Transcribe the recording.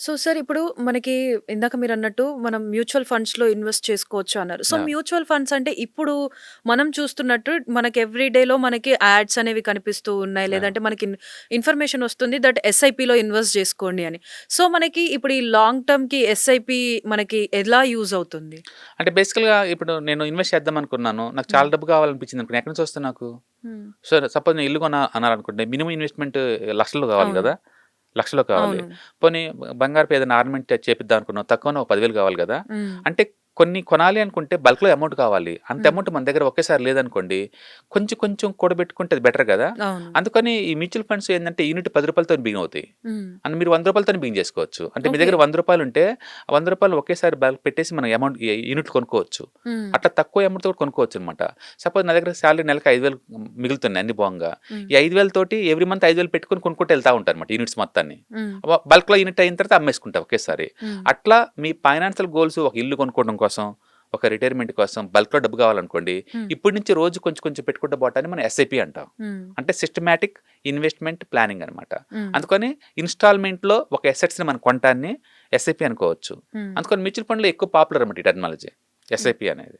So sir ఇప్పుడు మనకి ఇందాక మీరు అన్నట్టు మనం మ్యూచువల్ ఫండ్స్లో ఇన్వెస్ట్ చేసుకోవచ్చు అన్నారు. సో. మ్యూచువల్ ఫండ్స్ అంటే ఇప్పుడు మనం చూస్తున్నట్టు మనకి ఎవ్రీ డేలో మనకి యాడ్స్ అనేవి కనిపిస్తూ ఉన్నాయి. లేదంటే మనకి ఇన్ఫర్మేషన్ వస్తుంది దట్ ఎస్ఐపిలో ఇన్వెస్ట్ చేసుకోండి అని. సో మనకి ఇప్పుడు ఈ లాంగ్ టర్మ్కి ఎస్ఐపి మనకి ఎలా యూజ్ అవుతుంది? అంటే బేసికల్గా ఇప్పుడు నేను ఇన్వెస్ట్ చేద్దాం అనుకున్నాను. నాకు చాలా డబ్బు కావాలనిపించింది అనుకున్నా. ఎక్కడి నుంచి వస్తుంది నాకు? సో సపోజ్ నేను ఇల్లు కొన అనాలనుకుంటే మినిమం ఇన్వెస్ట్మెంట్ లక్షల్లో కావాలి అవును. కదా? లక్షలో కావాలి. పోనీ బంగారు ఏదైనా ఆర్నమెంట్ చేపిద్దాం అనుకున్నాం తక్కువ ఒక పదివేలు కావాలి కదా. అంటే కొన్ని కొనాలి అనుకుంటే బల్క్లో అమౌంట్ కావాలి అంత. అమౌంట్ మన దగ్గర ఒకేసారి లేదనుకోండి కొంచెం కొంచెం కూడబెట్టుకుంటే అది బెటర్ కదా అందుకని ఈ మ్యూచువల్ ఫండ్స్ ఏంటంటే యూనిట్ పది రూపాయలతో బిగిన్ అవుతాయి. అని మీరు వంద రూపాయలతో బిగిన్ చేసుకోవచ్చు అంటే మీ. దగ్గర వంద రూపాయలు ఉంటే ఆ వంద రూపాయలు ఒకేసారి బల్క్ పెట్టేసి మనం అమౌంట్ యూనిట్ కొనుక్కోవచ్చు. అట్లా తక్కువ అమౌంట్ కూడా కొనుక్కోవచ్చు అనమాట సపోజ్ నా దగ్గర శాలరీ నెలకు ఐదు వేలు మిగులుతున్నాయి అన్ని బాగుంగా. ఈ ఐదు వేల తోటి ఎవ్రీ మంత్ ఐదు వేలు పెట్టుకొని కొనుక్కుంటూ వెళ్తా ఉంటారు అనమాట యూనిట్స్ మొత్తాన్ని మ్మ్. బల్క్లో యూనిట్ అయిన తర్వాత అమ్మేసుకుంటా ఒకేసారి. అట్లా మీ ఫైనాన్షియల్ గోల్స్ ఒక ఇల్లు కొనుక్కోవడం కోసం ఒక రిటైర్మెంట్ కోసం బల్క్లో డబ్బు కావాలనుకోండి Hmm. ఇప్పటి నుంచి రోజు కొంచెం కొంచెం పెట్టుకుంటూ పోవటాన్ని మనం ఎస్ఐపి అంటాం మ్మ్. అంటే సిస్టమాటిక్ ఇన్వెస్ట్మెంట్ ప్లానింగ్ అనమాట. అందుకని ఇన్స్టాల్మెంట్లో ఒక ఎసెట్స్ని మనం కొనటాన్ని ఎస్ఐపి అనుకోవచ్చు మ్మ్. అందుకని మ్యూచువల్ ఫండ్లో ఎక్కువ పాపులర్ అనమాట ఈ టెక్నాలజీ ఎస్ఐపి అనేది